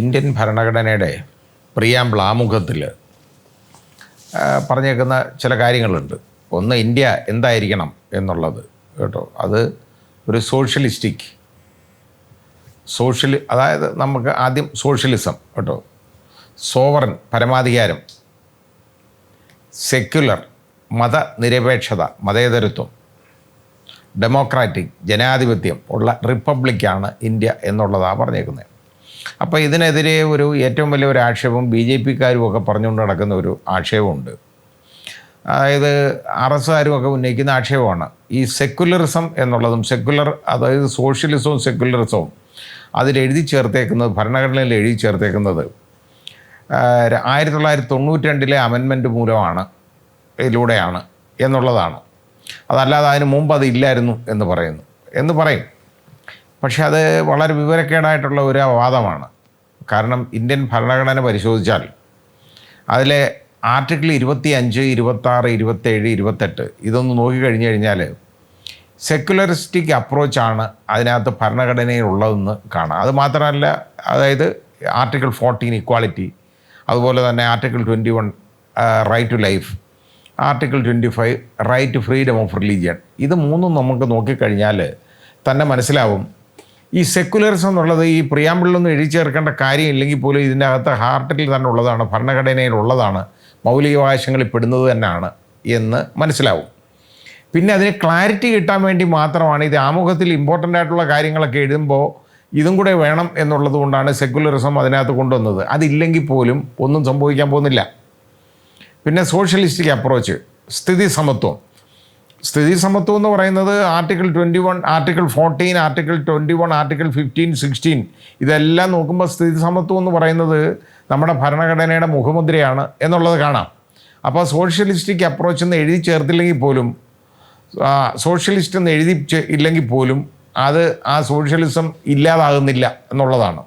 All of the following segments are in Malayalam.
ഇന്ത്യൻ ഭരണഘടനയുടെ പ്രിയാമ്പിൾ ആമുഖത്തിൽ പറഞ്ഞേക്കുന്ന ചില കാര്യങ്ങളുണ്ട്. ഒന്ന് ഇന്ത്യ എന്തായിരിക്കണം എന്നുള്ളത് കേട്ടോ. അത് ഒരു സോഷ്യലിസ്റ്റിക് സോഷ്യൽ അതായത് നമുക്ക് ആദ്യം സോഷ്യലിസം കേട്ടോ. സോവറൻ പരമാധികാരം സെക്യുലർ മതനിരപേക്ഷത മതേതരത്വം ഡെമോക്രാറ്റിക് ജനാധിപത്യം ഉള്ള റിപ്പബ്ലിക്കാണ് ഇന്ത്യ എന്നുള്ളതാണ് പറഞ്ഞേക്കുന്നത് അപ്പോൾ ഇതിനെതിരെ ഒരു ഏറ്റവും വലിയ ഒരു ആക്ഷേപം ബി ജെ പിക്കാരും ഒക്കെ പറഞ്ഞുകൊണ്ട് നടക്കുന്ന ഒരു ആക്ഷേപമുണ്ട്. അതായത് ആർ എസ് ആരും ഒക്കെ ഉന്നയിക്കുന്ന ആക്ഷേപമാണ്. ഈ സെക്കുലറിസം എന്നുള്ളതും സെക്കുലർ അതായത് സോഷ്യലിസവും സെക്കുലറിസവും അതിൽ എഴുതി ചേർത്തേക്കുന്നത് ഭരണഘടനയിൽ എഴുതി ചേർത്തേക്കുന്നത് ആയിരത്തി തൊള്ളായിരത്തി തൊണ്ണൂറ്റി രണ്ടിലെ അമെൻമെന്റ് മൂലമാണ് ഇതിലൂടെയാണ് എന്നുള്ളതാണ്. അതല്ലാതെ അതിന് മുമ്പ് അത് ഇല്ലായിരുന്നു എന്ന് പറയുന്നു. എന്ന് പറയും. പക്ഷേ അത് വളരെ വിവരക്കേടായിട്ടുള്ള ഒരു വാദമാണ്. കാരണം ഇന്ത്യൻ ഭരണഘടന പരിശോധിച്ചാൽ അതിലെ ആർട്ടിക്കിൾ ഇരുപത്തി അഞ്ച് ഇരുപത്താറ് ഇരുപത്തേഴ് ഇരുപത്തെട്ട് ഇതൊന്ന് നോക്കിക്കഴിഞ്ഞ് കഴിഞ്ഞാൽ സെക്കുലറിസ്റ്റിക് അപ്രോച്ചാണ് അതിനകത്ത് ഭരണഘടനയിലുള്ളതെന്ന് കാണാം. അത് മാത്രമല്ല അതായത് ആർട്ടിക്കിൾ ഫോർട്ടീൻ ഇക്വാളിറ്റി അതുപോലെ തന്നെ article twenty one right to life article twenty five right to freedom of religion ഇത് മൂന്നും നമുക്ക് നോക്കിക്കഴിഞ്ഞാൽ തന്നെ മനസ്സിലാവും ഈ സെക്കുലറിസം എന്നുള്ളത് ഈ പ്രിയാമ്പിളിലൊന്നും എഴുതി ചേർക്കേണ്ട കാര്യം ഇല്ലെങ്കിൽ പോലും ഇതിന്റെ അകത്ത് ഹാർട്ടിൽ തന്നെ ഉള്ളതാണ് ഭരണഘടനയിൽ ഉള്ളതാണ് മൗലികാവകാശങ്ങളിൽ പെടുന്നത് തന്നെയാണ് എന്ന് മനസ്സിലാവും. പിന്നെ അതിന് ക്ലാരിറ്റി കിട്ടാൻ വേണ്ടി മാത്രമാണ് ഇത് ആമുഖത്തിൽ ഇമ്പോർട്ടന്റ് ആയിട്ടുള്ള കാര്യങ്ങളൊക്കെ എഴുതുമ്പോൾ ഇതും കൂടെ വേണം എന്നുള്ളത് കൊണ്ടാണ് സെക്കുലറിസം അതിനകത്ത് കൊണ്ടുവന്നത്. അതില്ലെങ്കിൽ പോലും ഒന്നും സംഭവിക്കാൻ പോകുന്നില്ല. പിന്നെ സോഷ്യലിസ്റ്റിക് അപ്രോച്ച് സ്ഥിതി സമത്വം. സ്ഥിതി സമത്വം എന്ന് പറയുന്നത് article twenty one article fourteen article twenty one article fifteen sixteen. ഇതെല്ലാം നോക്കുമ്പോൾ സ്ഥിതി സമത്വം എന്ന് പറയുന്നത് നമ്മുടെ ഭരണഘടനയുടെ മുഖമുദ്രയാണ് എന്നുള്ളത് കാണാം. അപ്പോൾ സോഷ്യലിസ്റ്റിക് അപ്രോച്ച് എന്ന് എഴുതി ചേർത്തില്ലെങ്കിൽ പോലും സോഷ്യലിസ്റ്റ് എന്ന് എഴുതി ഇല്ലെങ്കിൽ പോലും അത് ആ സോഷ്യലിസം ഇല്ലാതാകുന്നില്ല എന്നുള്ളതാണ്.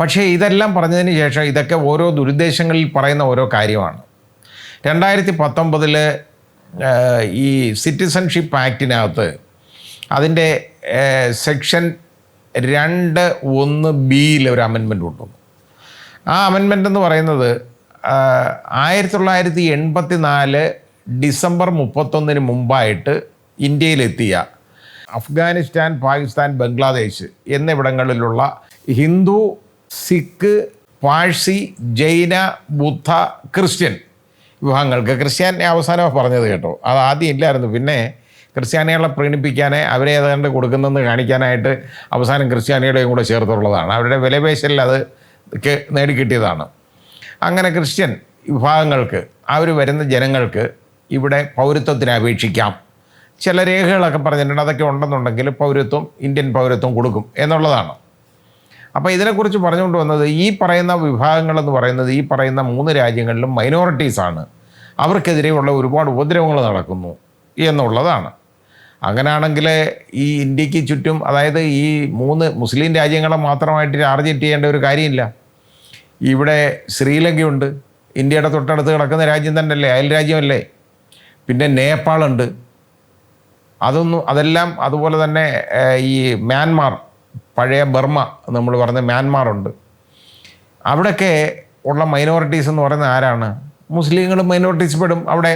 പക്ഷേ ഇതെല്ലാം പറഞ്ഞതിന് ശേഷം ഇതൊക്കെ ഓരോ ദുരുദ്ദേശങ്ങളിൽ പറയുന്ന ഓരോ കാര്യമാണ്. രണ്ടായിരത്തി പത്തൊമ്പതിൽ ഈ സിറ്റിസൺഷിപ്പ് ആക്ടിനകത്ത് അതിന്റെ സെക്ഷൻ രണ്ട് ഒന്ന് ബിയിൽ ഒരു അമെൻമെന്റ് കൊണ്ടുവന്നു. ആ അമെൻമെന്റ് എന്ന് പറയുന്നത് ആയിരത്തി തൊള്ളായിരത്തി എൺപത്തി നാല് ഡിസംബർ മുപ്പത്തൊന്നിന് മുമ്പായിട്ട് ഇന്ത്യയിലെത്തിയ അഫ്ഗാനിസ്ഥാൻ പാകിസ്ഥാൻ ബംഗ്ലാദേശ് എന്നിവിടങ്ങളിലുള്ള ഹിന്ദു സിഖ് പാഴ്സി ജൈന ബുദ്ധ ക്രിസ്ത്യൻ വിഭാഗങ്ങൾക്ക് ക്രിസ്ത്യാനി അവസാനം പറഞ്ഞത് കേട്ടോ. അത് ആദ്യം ഇല്ലായിരുന്നു. പിന്നെ ക്രിസ്ത്യാനികളെ പ്രീണിപ്പിക്കാനേ അവരെ ഏതാണ്ട് കൊടുക്കുന്നെന്ന് കാണിക്കാനായിട്ട് അവസാനം ക്രിസ്ത്യാനികളെയും കൂടെ ചേർത്തുള്ളതാണ്. അവരുടെ വിലപേശലിൽ അത് ക്ക് നേടിക്കിട്ടിയതാണ്. അങ്ങനെ ക്രിസ്ത്യൻ വിഭാഗങ്ങൾക്ക് അവർ വരുന്ന ജനങ്ങൾക്ക് ഇവിടെ പൗരത്വത്തിന് അപേക്ഷിക്കാം. ചില രേഖകളൊക്കെ പറഞ്ഞിട്ടുണ്ട്. അതൊക്കെ ഉണ്ടെന്നുണ്ടെങ്കിൽ പൗരത്വം ഇന്ത്യൻ പൗരത്വം കൊടുക്കും എന്നുള്ളതാണ്. അപ്പോൾ ഇതിനെക്കുറിച്ച് പറഞ്ഞുകൊണ്ട് വന്നത് ഈ പറയുന്ന വിഭാഗങ്ങളെന്ന് പറയുന്നത് ഈ പറയുന്ന മൂന്ന് രാജ്യങ്ങളിലും മൈനോറിറ്റീസാണ് അവർക്കെതിരെയുള്ള ഒരുപാട് ഉപദ്രവങ്ങൾ നടക്കുന്നു എന്നുള്ളതാണ്. അങ്ങനെയാണെങ്കിൽ ഈ ഇന്ത്യയ്ക്ക് ചുറ്റും അതായത് ഈ മൂന്ന് മുസ്ലിം രാജ്യങ്ങളെ മാത്രമായിട്ട് ടാർഗറ്റ് ചെയ്യേണ്ട ഒരു കാര്യമില്ല. ഇവിടെ ശ്രീലങ്കയുണ്ട്. ഇന്ത്യയുടെ തൊട്ടടുത്ത് കിടക്കുന്ന രാജ്യം തന്നെയല്ലേ? അയൽ രാജ്യമല്ലേ? പിന്നെ നേപ്പാളുണ്ട്. അതൊന്നും അതെല്ലാം അതുപോലെ തന്നെ ഈ മ്യാൻമാർ പഴയ ബർമ്മ നമ്മൾ പറഞ്ഞ മ്യാൻമാറുണ്ട്. അവിടെയൊക്കെ ഉള്ള മൈനോറിറ്റീസ് എന്ന് പറയുന്നത് ആരാണ്? മുസ്ലിങ്ങളും മൈനോറിറ്റീസ് പെടും അവിടെ.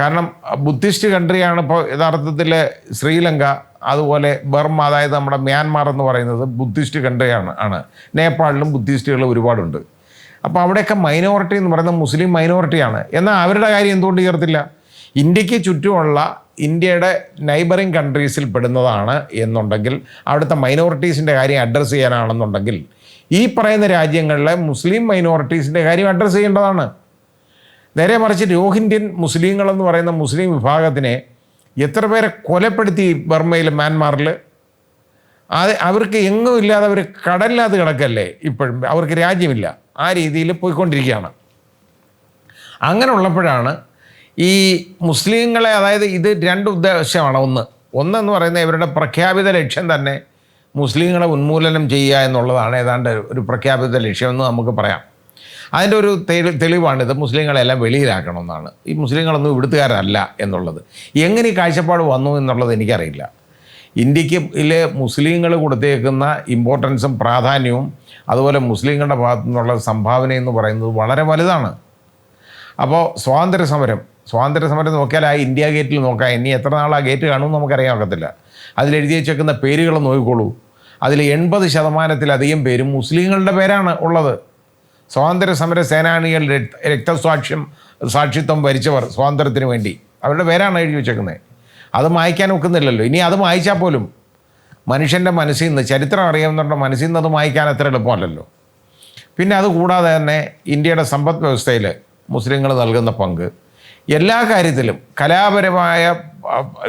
കാരണം ബുദ്ധിസ്റ്റ് കൺട്രിയാണ് ഇപ്പോൾ യഥാർത്ഥത്തിൽ ശ്രീലങ്ക അതുപോലെ ബർമ്മ അതായത് നമ്മുടെ മ്യാൻമാർ എന്ന് പറയുന്നത് ബുദ്ധിസ്റ്റ് കൺട്രിയാണ് ആണ്. നേപ്പാളിലും ബുദ്ധിസ്റ്റുകൾ ഒരുപാടുണ്ട്. അപ്പോൾ അവിടെയൊക്കെ മൈനോറിറ്റി എന്ന് പറയുന്നത് മുസ്ലിം മൈനോറിറ്റിയാണ്. എന്നാൽ അവരുടെ കാര്യം എന്തുകൊണ്ട് ചേർത്തില്ല ഇന്ത്യയ്ക്ക് ചുറ്റുമുള്ള ഇന്ത്യയുടെ നൈബറിങ് കൺട്രീസിൽ പെടുന്നതാണ് എന്നുണ്ടെങ്കിൽ അവിടുത്തെ മൈനോറിറ്റീസിന്റെ കാര്യം അഡ്രസ്സ് ചെയ്യാനാണെന്നുണ്ടെങ്കിൽ ഈ പറയുന്ന രാജ്യങ്ങളിലെ മുസ്ലിം മൈനോറിറ്റീസിന്റെ കാര്യം അഡ്രസ്സ് ചെയ്യേണ്ടതാണ്. നേരെ മറിച്ച് രോഹിന്ത്യൻ മുസ്ലിങ്ങളെന്ന് പറയുന്ന മുസ്ലിം വിഭാഗത്തിനെ എത്ര പേരെ കൊലപ്പെടുത്തി ബർമ്മയിൽ മ്യാൻമാറിൽ അത് അവർക്ക് എങ്ങും ഇല്ലാതെ അവർ കടലിനകത്ത് കിടക്കല്ലേ ഇപ്പോഴും? അവർക്ക് രാജ്യമില്ല. ആ രീതിയിൽ പോയിക്കൊണ്ടിരിക്കുകയാണ്. അങ്ങനെ ഉള്ളപ്പോഴാണ് ഈ മുസ്ലിങ്ങളെ അതായത് ഇത് രണ്ട് ഉദ്ദേശമാണ്. ഒന്ന് ഒന്നെന്ന് പറയുന്നത് ഇവരുടെ പ്രഖ്യാപിത ലക്ഷ്യം തന്നെ മുസ്ലിങ്ങളെ ഉന്മൂലനം ചെയ്യുക എന്നുള്ളതാണ്. ഏതാണ്ട് ഒരു പ്രഖ്യാപിത ലക്ഷ്യമെന്ന് നമുക്ക് പറയാം. അതിന്റെ ഒരു തെളി തെളിവാണിത് മുസ്ലിങ്ങളെല്ലാം വെളിയിലാക്കണമെന്നാണ്. ഈ മുസ്ലിങ്ങളൊന്നും ഇവിടുത്തുകാരല്ല എന്നുള്ളത്. എങ്ങനെ ഈ കാഴ്ചപ്പാട് വന്നു എന്നുള്ളത് എനിക്കറിയില്ല. ഇന്ത്യയ്ക്ക് മുസ്ലിങ്ങൾ കൊടുത്തേക്കുന്ന ഇമ്പോർട്ടൻസും പ്രാധാന്യവും അതുപോലെ മുസ്ലിങ്ങളുടെ ഭാഗത്തു നിന്നുള്ള സംഭാവന എന്ന് പറയുന്നത് വളരെ വലുതാണ്. അപ്പോൾ സ്വാതന്ത്ര്യ സമരം സ്വാതന്ത്ര്യ സമരം നോക്കിയാൽ ആ ഇന്ത്യ ഗേറ്റിൽ നോക്കാം. ഇനി എത്ര നാൾ ആ ഗേറ്റ് കാണുമെന്ന് നമുക്കറിയാൻ ഒക്കത്തില്ല. അതിലെഴുതി വെച്ചേക്കുന്ന പേരുകൾ നോക്കിക്കോളൂ. അതിൽ എൺപത് ശതമാനത്തിലധികം പേരും മുസ്ലിങ്ങളുടെ പേരാണ് ഉള്ളത്. സ്വാതന്ത്ര്യ സമര സേനാനികൾ രക്തസാക്ഷ്യം സാക്ഷിത്വം വരിച്ചവർ സ്വാതന്ത്ര്യത്തിന് വേണ്ടി. അവരുടെ പേരാണ് എഴുതി വെച്ചേക്കുന്നത് അത് മായ്ക്കാൻ ഒക്കുന്നില്ലല്ലോ. ഇനി അത് മായ്ച്ചാൽ പോലും മനുഷ്യന്റെ മനസ്സിൽ നിന്ന് ചരിത്രം അറിയാവുന്നവരുടെ മനസ്സിൽ നിന്ന് അത് മായ്ക്കാൻ അത്ര എളുപ്പമല്ലല്ലോ. പിന്നെ അതുകൂടാതെ തന്നെ ഇന്ത്യയുടെ സമ്പദ് വ്യവസ്ഥയിൽ മുസ്ലിങ്ങൾ നൽകുന്ന പങ്ക്. എല്ലാ കാര്യത്തിലും കലാപരമായ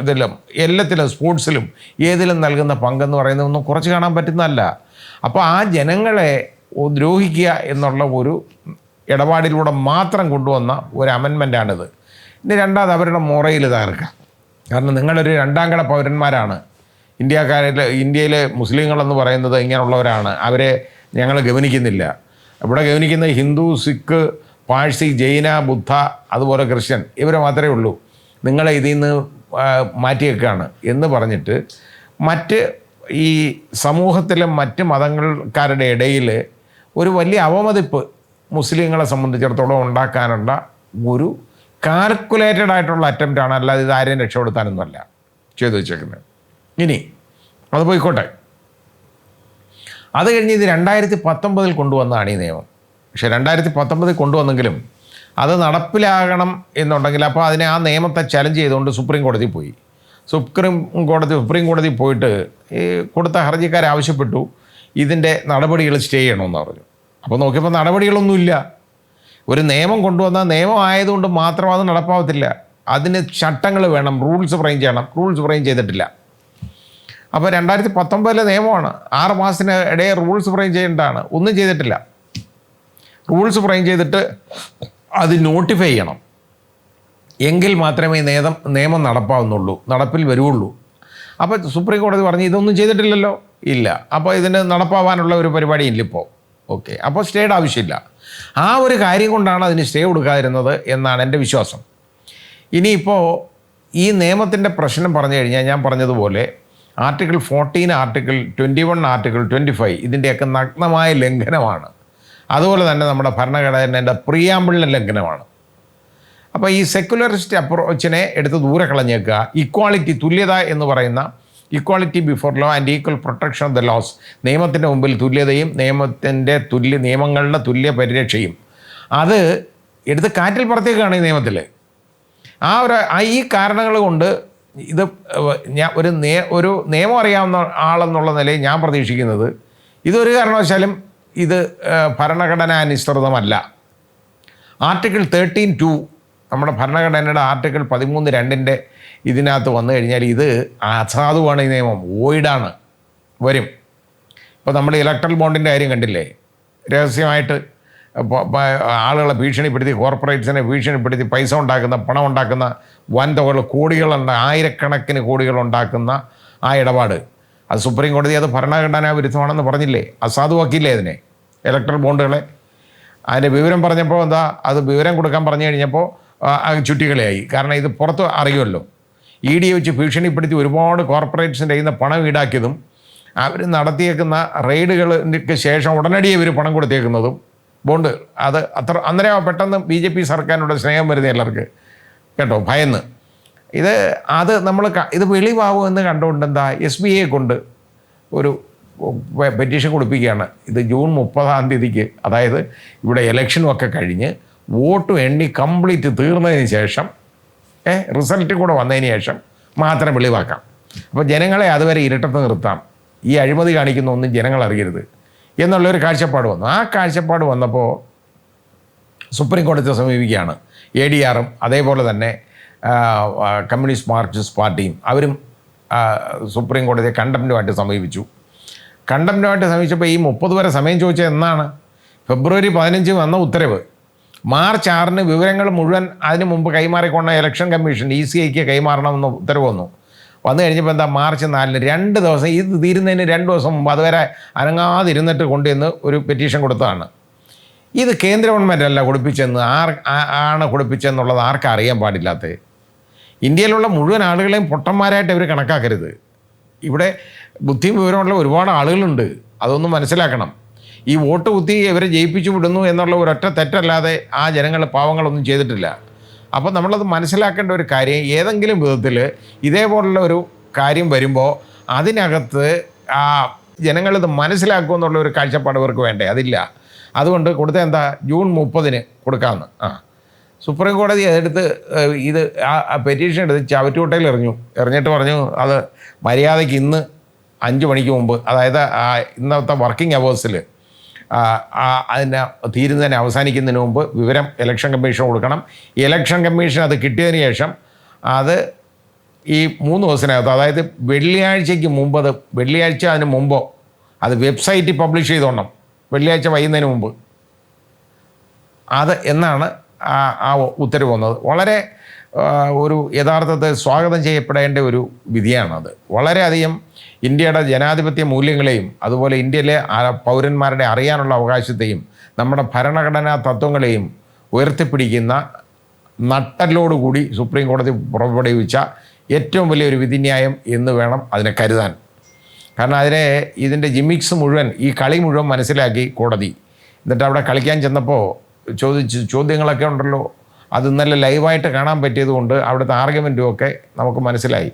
ഇതിലും എല്ലാത്തിലും സ്പോർട്സിലും ഏതിലും നൽകുന്ന പങ്കെന്ന് പറയുന്നതൊന്നും കുറച്ച് കാണാൻ പറ്റുന്നതല്ല. അപ്പോൾ ആ ജനങ്ങളെ ദ്രോഹിക്കുക എന്നുള്ള ഒരു ഇടപാടിലൂടെ മാത്രം കൊണ്ടുവന്ന ഒരു അമെൻമെന്റാണിത് ഇനി രണ്ടാമത് അവരുടെ മുറയിൽ തകർക്കുക കാരണം നിങ്ങളൊരു രണ്ടാം കട പൗരന്മാരാണ്. ഇന്ത്യക്കാരിൽ ഇന്ത്യയിലെ മുസ്ലിങ്ങളെന്ന് പറയുന്നത് ഇങ്ങനെയുള്ളവരാണ്. അവരെ ഞങ്ങൾ ഗവനിക്കുന്നില്ല. ഇവിടെ ഗവനിക്കുന്ന ഹിന്ദു സിഖ് പാഴ്സി ജൈന ബുദ്ധ അതുപോലെ ക്രിസ്ത്യൻ. ഇവരെ മാത്രമേ ഉള്ളൂ. നിങ്ങളെ ഇതിൽ നിന്ന് മാറ്റിയേക്കാണ് എന്ന് പറഞ്ഞിട്ട് മറ്റ് ഈ സമൂഹത്തിലെ മറ്റ് മതങ്ങൾക്കാരുടെ ഇടയിൽ ഒരു വലിയ അവമതിപ്പ് മുസ്ലിങ്ങളെ സംബന്ധിച്ചിടത്തോളം ഉണ്ടാക്കാനുള്ള ഒരു കാൽക്കുലേറ്റഡ് ആയിട്ടുള്ള അറ്റംപ്റ്റ് ആണ്. അല്ലാതെ ഇത് ആരെയും രക്ഷപ്പെടുത്താനൊന്നുമല്ല. ചെയ്തു വെച്ചേക്കുന്നത്. ഇനി അത് പോയിക്കോട്ടെ. അത് കഴിഞ്ഞ് ഇത് രണ്ടായിരത്തി പത്തൊമ്പതിൽ കൊണ്ടുവന്നതാണ് ഈ നിയമം. പക്ഷേ രണ്ടായിരത്തി പത്തൊമ്പതിൽ കൊണ്ടുവന്നെങ്കിലും അത് നടപ്പിലാകണം എന്നുണ്ടെങ്കിൽ അപ്പോൾ അതിനെ ആ നിയമത്തെ ചലഞ്ച് ചെയ്തുകൊണ്ട് സുപ്രീം കോടതി പോയി. സുപ്രീം കോടതി സുപ്രീം കോടതി പോയിട്ട് ഈ കൊടുത്ത ഹർജിക്കാർ ആവശ്യപ്പെട്ടു. ഇതിന്റെ നടപടികൾ സ്റ്റേ ചെയ്യണമെന്ന് പറഞ്ഞു. അപ്പോൾ നോക്കിയപ്പോൾ നടപടികളൊന്നുമില്ല. ഒരു നിയമം കൊണ്ടുവന്നാൽ നിയമം ആയതുകൊണ്ട് മാത്രം അത് നടപ്പാവത്തില്ല. അതിന് ചട്ടങ്ങൾ വേണം റൂൾസ് ഫ്രെയിം ചെയ്യണം. റൂൾസ് ഫ്രെയിം ചെയ്തിട്ടില്ല. അപ്പോൾ രണ്ടായിരത്തി പത്തൊമ്പതിലെ നിയമമാണ്. ആറ് മാസത്തിന് ഇടയെ റൂൾസ് ഫ്രെയിം ചെയ്യേണ്ടതാണ്. ഒന്നും ചെയ്തിട്ടില്ല. റൂൾസ് ഫ്രെയിം ചെയ്തിട്ട് അത് നോട്ടിഫൈ ചെയ്യണം. എങ്കിൽ മാത്രമേ നിയമം നിയമം നടപ്പാവുന്നുള്ളൂ നടപ്പിൽ വരുള്ളൂ അപ്പോൾ സുപ്രീം കോടതി പറഞ്ഞു ഇതൊന്നും ചെയ്തിട്ടില്ലല്ലോ. ഇല്ല. അപ്പോൾ ഇതിന് നടപ്പാവാനുള്ള ഒരു പരിപാടി ഇല്ല ഇപ്പോൾ ഓക്കെ. അപ്പോൾ സ്റ്റേയുടെ ആവശ്യമില്ല. ആ ഒരു കാര്യം കൊണ്ടാണ് അതിന് സ്റ്റേ കൊടുക്കാതിരുന്നത് എന്നാണ് എന്റെ വിശ്വാസം. ഇനിയിപ്പോൾ ഈ നിയമത്തിന്റെ പ്രശ്നം പറഞ്ഞു കഴിഞ്ഞാൽ ഞാൻ പറഞ്ഞതുപോലെ article fourteen article twenty one article twenty five ഇതിന്റെയൊക്കെ നഗ്നമായ ലംഘനമാണ്. അതുപോലെ തന്നെ നമ്മുടെ ഭരണഘടനേന്റെ പ്രിയാമ്പിളിന്റെ ലംഘനമാണ്. അപ്പോൾ ഈ സെക്യുലറിസ്റ്റ് അപ്രോച്ചിനെ എടുത്ത് ദൂരെ കളഞ്ഞേക്കുക ഇക്വാളിറ്റി തുല്യത എന്ന് പറയുന്ന equality before law and equal protection of the laws നിയമത്തിന്റെ മുമ്പിൽ തുല്യതയും നിയമത്തിന്റെ തുല്യ നിയമങ്ങളുടെ തുല്യ പരിരക്ഷയും. അത് എടുത്ത് കാറ്റിൽ പുറത്തേക്കാണ് ഈ നിയമത്തിൽ ആ ഒരു ഈ കാരണങ്ങൾ കൊണ്ട് ഇത് ഞാൻ ഒരു നേ ഒരു നിയമം അറിയാവുന്ന ആളെന്നുള്ള നിലയിൽ ഞാൻ പ്രതീക്ഷിക്കുന്നത് ഇതൊരു കാരണവശാലും ഇത് ഭരണഘടനാനുസൃതമല്ല ആർട്ടിക്കിൾ തേർട്ടീൻ ടു നമ്മുടെ ഭരണഘടനയുടെ ആർട്ടിക്കിൾ പതിമൂന്ന് രണ്ടിന്റെ ഇതിനകത്ത് വന്നു കഴിഞ്ഞാൽ ഇത് അസാധുവാണ് ഈ നിയമം. വോയിഡാണ് വരും. ഇപ്പോൾ നമ്മൾ ഇലക്ട്രൽ ബോണ്ടിന്റെ കാര്യം കണ്ടില്ലേ? രഹസ്യമായിട്ട് ആളുകളെ ഭീഷണിപ്പെടുത്തി കോർപ്പറേറ്റ്സിനെ ഭീഷണിപ്പെടുത്തി പൈസ ഉണ്ടാക്കുന്ന പണം ഉണ്ടാക്കുന്ന വൻതുകൾ കോടികളുണ്ട് ആയിരക്കണക്കിന് കോടികൾ ഉണ്ടാക്കുന്ന ആ ഇടപാട്. അത് സുപ്രീം കോടതി അത് ഭരണഘടനാ വിരുദ്ധമാണെന്ന് പറഞ്ഞില്ലേ? അസാധുവാക്കിയില്ലേ അതിനെ? ഇലക്ട്രൽ ബോണ്ടുകളെ അതിന്റെ വിവരം പറഞ്ഞപ്പോൾ എന്താ? അത് വിവരം കൊടുക്കാൻ പറഞ്ഞു കഴിഞ്ഞപ്പോൾ ചുറ്റികളെയായി. കാരണം ഇത് പുറത്ത് അറിയുമല്ലോ. ഇ ഡി വെച്ച് ഭീഷണിപ്പെടുത്തി ഒരുപാട് കോർപ്പറേറ്റ്സിന്റെ കയ്യിൽ നിന്ന് പണം ഈടാക്കിയതും അവർ നടത്തിയേക്കുന്ന റെയ്ഡുകൾക്ക് ശേഷം ഉടനടി ഇവർ പണം കൊടുത്തേക്കുന്നതും ബോണ്ട് അത് അത്ര അന്നേരം പെട്ടെന്ന് ബി ജെ പി സർക്കാരിനോട് സ്നേഹം വരുന്ന എല്ലാവർക്ക് കേട്ടോ ഭയന്ന്. ഇത് അത് നമ്മൾ ഇത് വെളിവാകുമെന്ന് കണ്ടുകൊണ്ട് എന്താ എസ് ബി ഐ കൊണ്ട് ഒരു പെറ്റീഷൻ കൊടുപ്പിക്കുകയാണ്. ഇത് ജൂൺ മുപ്പതാം തീയതിക്ക് അതായത് ഇവിടെ ഇലക്ഷനും ഒക്കെ കഴിഞ്ഞ് വോട്ടും എണ്ണി കംപ്ലീറ്റ് തീർന്നതിന് ശേഷം ഏ റിസൾട്ട് കൂടെ വന്നതിന് ശേഷം മാത്രം വെളിവാക്കാം. അപ്പോൾ ജനങ്ങളെ അതുവരെ ഇരട്ടത്ത് നിർത്താം. ഈ അഴിമതി കാണിക്കുന്ന ഒന്നും ജനങ്ങൾ അറിയരുത് എന്നുള്ളൊരു കാഴ്ചപ്പാട് വന്നു. ആ കാഴ്ചപ്പാട് വന്നപ്പോൾ സുപ്രീം കോടതിയെ സമീപിക്കുകയാണ്. എ ഡി ആറും അതേപോലെ തന്നെ കമ്മ്യൂണിസ്റ്റ് മാർക്സിസ്റ്റ് പാർട്ടിയും അവരും സുപ്രീം കോടതിയെ കണ്ടംപ്റ്റുമായിട്ട് സമീപിച്ചു. കണ്ടംപ്റ്റുമായിട്ട് സമീപിച്ചപ്പോൾ ഈ മുപ്പത് വരെ സമയം ചോദിച്ചത് എന്നാണ്? ഫെബ്രുവരി പതിനഞ്ച് വന്ന ഉത്തരവ്. മാർച്ച് ആറിന് വിവരങ്ങൾ മുഴുവൻ അതിന് മുമ്പ് കൈമാറിക്കൊണ്ട ഇലക്ഷൻ കമ്മീഷൻ ഇ സി ഐക്ക് കൈമാറണമെന്ന് ഉത്തരവ് വന്നു. വന്നു കഴിഞ്ഞപ്പോൾ എന്താ മാർച്ച് നാലിന് രണ്ട് ദിവസം ഇത് തീരുന്നതിന് രണ്ട് ദിവസം മുമ്പ് അതുവരെ അനങ്ങാതിരുന്നിട്ട് കൊണ്ടുവന്ന് ഒരു പെറ്റീഷൻ കൊടുത്തതാണ്. ഇത് കേന്ദ്ര ഗവൺമെന്റ് അല്ല കൊടുപ്പിച്ചെന്ന് ആർ ആണ് കൊടുപ്പിച്ചെന്നുള്ളത് ആർക്കും അറിയാൻ പാടില്ലാത്തത്. ഇന്ത്യയിലുള്ള മുഴുവൻ ആളുകളെയും പൊട്ടന്മാരായിട്ട് ഇവർ കണക്കാക്കരുത്. ഇവിടെ ബുദ്ധിയും വിവരമുള്ള ഒരുപാട് ആളുകളുണ്ട്. അതൊന്നും മനസ്സിലാക്കണം. ഈ വോട്ട് കുത്തി ഇവരെ ജയിപ്പിച്ചു വിടുന്നു എന്നുള്ള ഒരൊറ്റ തെറ്റല്ലാതെ ആ ജനങ്ങൾ പാവങ്ങളൊന്നും ചെയ്തിട്ടില്ല. അപ്പോൾ നമ്മളത് മനസ്സിലാക്കേണ്ട ഒരു കാര്യം ഏതെങ്കിലും വിധത്തിൽ ഇതേപോലുള്ള ഒരു കാര്യം വരുമ്പോൾ അതിനകത്ത് ആ ജനങ്ങളിത് മനസ്സിലാക്കുമെന്നുള്ള ഒരു കാഴ്ചപ്പാട് ഇവർക്ക് വേണ്ടേ? അതില്ല. അതുകൊണ്ട് കൊടുത്ത എന്താ? ജൂൺ മുപ്പതിന് കൊടുക്കാമെന്ന് ആ. സുപ്രീം കോടതി അതെടുത്ത് ഇത് ആ പെറ്റീഷൻ എടുത്ത് ചവറ്റുകുട്ടയിൽ എറിഞ്ഞു. എറിഞ്ഞിട്ട് പറഞ്ഞു അത് മര്യാദയ്ക്ക് ഇന്ന് അഞ്ച് മണിക്ക് മുമ്പ് അതായത് ഇന്നത്തെ വർക്കിംഗ് അവേഴ്സിൽ അതിന് തീരുന്നതിന് അവസാനിക്കുന്നതിന് മുമ്പ് വിവരം ഇലക്ഷൻ കമ്മീഷൻ കൊടുക്കണം. ഇലക്ഷൻ കമ്മീഷൻ അത് കിട്ടിയതിന് ശേഷം അത് ഈ മൂന്ന് ദിവസത്തിനകത്ത് അതായത് വെള്ളിയാഴ്ചയ്ക്ക് മുമ്പ് അത് വെള്ളിയാഴ്ച അതിന് മുമ്പോ അത് വെബ്സൈറ്റിൽ പബ്ലിഷ് ചെയ്തോണം. വെള്ളിയാഴ്ച വൈകുന്നതിന് മുമ്പ്. അത് എന്നാണ് ആ ഉത്തരവ് വന്നത്. വളരെ ഒരു യഥാർത്ഥത്തെ സ്വാഗതം ചെയ്യപ്പെടേണ്ട ഒരു വിധിയാണത്. വളരെയധികം ഇന്ത്യയുടെ ജനാധിപത്യ മൂല്യങ്ങളെയും അതുപോലെ ഇന്ത്യയിലെ പൗരന്മാരുടെ അറിയാനുള്ള അവകാശത്തെയും നമ്മുടെ ഭരണഘടനാ തത്വങ്ങളെയും ഉയർത്തിപ്പിടിക്കുന്ന നട്ടലോടുകൂടി സുപ്രീം കോടതി പുറപ്പെടുവിച്ച ഏറ്റവും വലിയൊരു വിധിന്യായം എന്ന് വേണം അതിനെ കരുതാൻ. കാരണം അതിനെ ഇതിന്റെ ജിമിക്സ് മുഴുവൻ ഈ കളി മുഴുവൻ മനസ്സിലാക്കി കോടതി. എന്നിട്ട് അവിടെ കളിക്കാൻ ചെന്നപ്പോൾ ചോദിച്ച് ചോദ്യങ്ങളൊക്കെ ഉണ്ടല്ലോ. അത് ഇന്നലെ ലൈവായിട്ട് കാണാൻ പറ്റിയതുകൊണ്ട് അവിടുത്തെ ആർഗ്യുമെന്റും ഒക്കെ നമുക്ക് മനസ്സിലായി.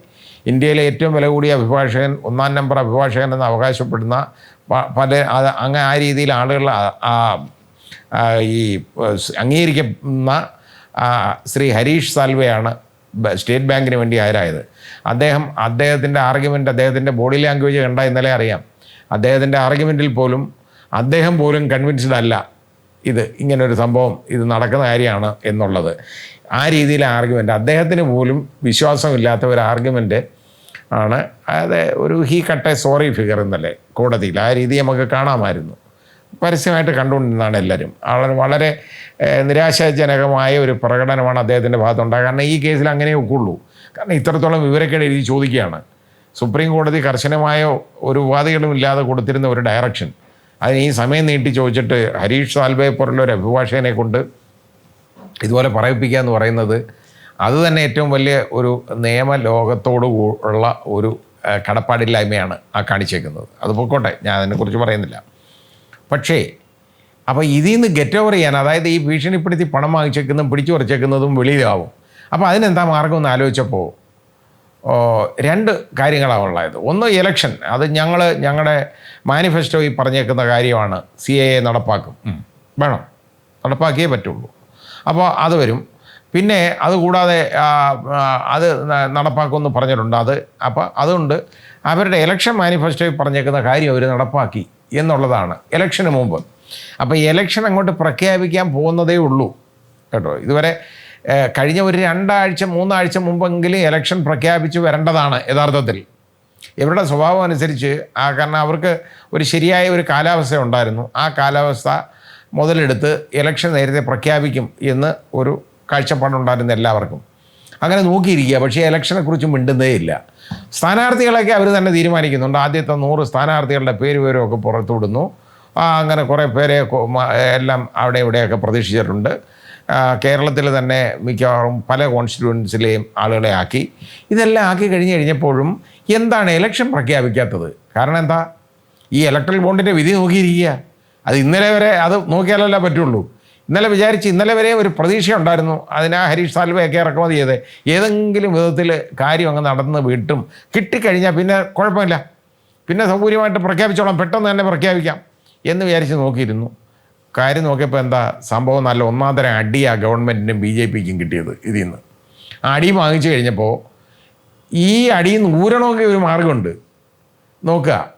ഇന്ത്യയിലെ ഏറ്റവും വില കൂടിയ അഭിഭാഷകൻ ഒന്നാം നമ്പർ അഭിഭാഷകൻ എന്ന് അവകാശപ്പെടുന്ന പല അത് അങ്ങ് ആ രീതിയിൽ ആളുകൾ ഈ അംഗീകരിക്കുന്ന ശ്രീ ഹരീഷ് സാൽവെയാണ് സ്റ്റേറ്റ് ബാങ്കിന് വേണ്ടി ഹാജരായത് അദ്ദേഹം അദ്ദേഹത്തിന്റെ ആർഗ്യുമെന്റ് അദ്ദേഹത്തിന്റെ ബോഡി ലാംഗ്വേജ് കണ്ട ഇന്നലെ അറിയാം. അദ്ദേഹത്തിന്റെ ആർഗ്യുമെന്റിൽ പോലും അദ്ദേഹം പോലും കൺവിൻസ്ഡ് അല്ല. ഇത് ഇങ്ങനൊരു സംഭവം ഇത് നടക്കുന്ന കാര്യമാണ് എന്നുള്ളത്. ആ രീതിയിലെ ആർഗ്യുമെന്റ് അദ്ദേഹത്തിന് പോലും വിശ്വാസമില്ലാത്ത ഒരു ആർഗ്യുമെന്റ് ആണ്. അതായത് ഒരു ഹീ കട്ടെ സോറി ഫിഗർ എന്നല്ലേ കോടതിയിൽ. ആ രീതി നമുക്ക് കാണാമായിരുന്നു. പരസ്യമായിട്ട് കണ്ടുകൊണ്ടിരുന്നതാണ് എല്ലാവരും. ആളെ വളരെ നിരാശാജനകമായ ഒരു പ്രകടനമാണ് അദ്ദേഹത്തിന്റെ ഭാഗത്തുണ്ടാകുക കാരണം ഈ കേസിൽ അങ്ങനെ ഒക്കുള്ളൂ. കാരണം ഇത്രത്തോളം വിവരക്കേട് എഴുതി ചോദിക്കുകയാണ്. സുപ്രീം കോടതി കർശനമായ ഒരു ഉപാധികളും ഇല്ലാതെ കൊടുത്തിരുന്ന ഒരു ഡയറക്ഷൻ അതിന് ഈ സമയം നീട്ടി ചോദിച്ചിട്ട് ഹരീഷ് സാൽവയെ പോലുള്ള ഒരു അഭിഭാഷകനെ കൊണ്ട് ഇതുപോലെ പറയിപ്പിക്കുക എന്ന് പറയുന്നത് അത് തന്നെ ഏറ്റവും വലിയ ഒരു നിയമ ലോകത്തോട് ഉള്ള ഒരു കടപ്പാടില്ലായ്മയാണ് ആ കാണിച്ചേക്കുന്നത്. അത് പൊക്കോട്ടെ ഞാൻ അതിനെക്കുറിച്ച് പറയുന്നില്ല. പക്ഷേ അപ്പോൾ ഇതിൽ നിന്ന് ഗെറ്റ് ഓവർ ചെയ്യാൻ അതായത് ഈ ഭീഷണിപ്പെടുത്തി പണം വാങ്ങിച്ചേക്കുന്നതും പിടിച്ചു പറിച്ചേക്കുന്നതും വെളിയിലാവും. അപ്പോൾ അതിനെന്താ മാർഗം എന്ന് ആലോചിച്ചപ്പോൾ രണ്ട് കാര്യങ്ങളാണ് ഉള്ളത്. ഒന്ന് ഇലക്ഷൻ അത് ഞങ്ങൾ ഞങ്ങളുടെ മാനിഫെസ്റ്റോയിൽ പറഞ്ഞേക്കുന്ന കാര്യമാണ് സി എ നടപ്പാക്കും. വേണം. നടപ്പാക്കിയേ പറ്റുള്ളൂ. അപ്പോൾ അത് വരും. പിന്നെ അതുകൂടാതെ അത് നടപ്പാക്കുമെന്ന് പറഞ്ഞിട്ടുണ്ട് അത്. അപ്പോൾ അതുകൊണ്ട് അവരുടെ ഇലക്ഷൻ മാനിഫെസ്റ്റോയിൽ പറഞ്ഞേക്കുന്ന കാര്യം അവർ നടപ്പാക്കി എന്നുള്ളതാണ്. ഇലക്ഷന് മുമ്പ്. അപ്പോൾ ഇലക്ഷൻ അങ്ങോട്ട് പ്രഖ്യാപിക്കാൻ പോകുന്നതേ ഉള്ളൂ. കേട്ടോ? ഇതുവരെ കഴിഞ്ഞ ഒരു രണ്ടാഴ്ച മൂന്നാഴ്ച മുമ്പെങ്കിലും ഇലക്ഷൻ പ്രഖ്യാപിച്ച് വരേണ്ടതാണ് യഥാർത്ഥത്തിൽ. ഇവരുടെ സ്വഭാവം അനുസരിച്ച് ആ കാരണം അവർക്ക് ഒരു ശരിയായ ഒരു കാലാവസ്ഥ ഉണ്ടായിരുന്നു. ആ കാലാവസ്ഥ മുതലെടുത്ത് ഇലക്ഷൻ നേരത്തെ പ്രഖ്യാപിക്കും എന്ന് ഒരു കാഴ്ചപ്പാടുണ്ടായിരുന്നു എല്ലാവർക്കും. അങ്ങനെ നോക്കിയിരിക്കുക പക്ഷേ ഇലക്ഷനെക്കുറിച്ച് മിണ്ടുന്നേ ഇല്ല. സ്ഥാനാർത്ഥികളൊക്കെ അവർ തന്നെ തീരുമാനിക്കുന്നുണ്ട്. ആദ്യത്തെ നൂറ് സ്ഥാനാർത്ഥികളുടെ പേര് വിവരമൊക്കെ പുറത്തു വിടുന്നു അങ്ങനെ കുറേ പേരെ എല്ലാം അവിടെ ഇവിടെയൊക്കെ പ്രതീക്ഷിച്ചിട്ടുണ്ട്. കേരളത്തിൽ തന്നെ മിക്കവാറും പല കോൺസ്റ്റിറ്റ്യുവൻസിലെയും ആളുകളെ ആക്കി. ഇതെല്ലാം ആക്കി കഴിഞ്ഞ് കഴിഞ്ഞപ്പോഴും എന്താണ് ഇലക്ഷൻ പ്രഖ്യാപിക്കാത്തത്? കാരണം എന്താ? ഈ ഇലക്ട്രൽ ബോണ്ടിന്റെ വിധി നോക്കിയിരിക്കുക. അത് ഇന്നലെ വരെ അത് നോക്കിയാലല്ലേ പറ്റുള്ളൂ. ഇന്നലെ വിചാരിച്ച് ഇന്നലെ വരെ ഒരു പ്രതീക്ഷ ഉണ്ടായിരുന്നു. അതിനാ ഹരീഷ് സാൽവയൊക്കെ ഇറക്കുമതി ചെയ്ത്. ഏതെങ്കിലും വിധത്തിൽ കാര്യം അങ്ങ് നടന്ന് വീട്ടും. കിട്ടിക്കഴിഞ്ഞാൽ പിന്നെ കുഴപ്പമില്ല. പിന്നെ സൗകര്യമായിട്ട് പ്രഖ്യാപിച്ചോളാം. പെട്ടെന്ന് തന്നെ പ്രഖ്യാപിക്കാം എന്ന് വിചാരിച്ച് നോക്കിയിരുന്നു. കാര്യം നോക്കിയപ്പോൾ എന്താ സംഭവം നല്ല ഒന്നാം തരം അടിയാണ് ഗവൺമെന്റിനും ബി ജെ പിക്കും കിട്ടിയത് ഇതിൽ നിന്ന് ആ അടി വാങ്ങിച്ചു കഴിഞ്ഞപ്പോൾ ഈ അടിയിൽ നിന്ന് ഊരണമെങ്കിൽ ഒരു മാർഗമുണ്ട്. നോക്കുക.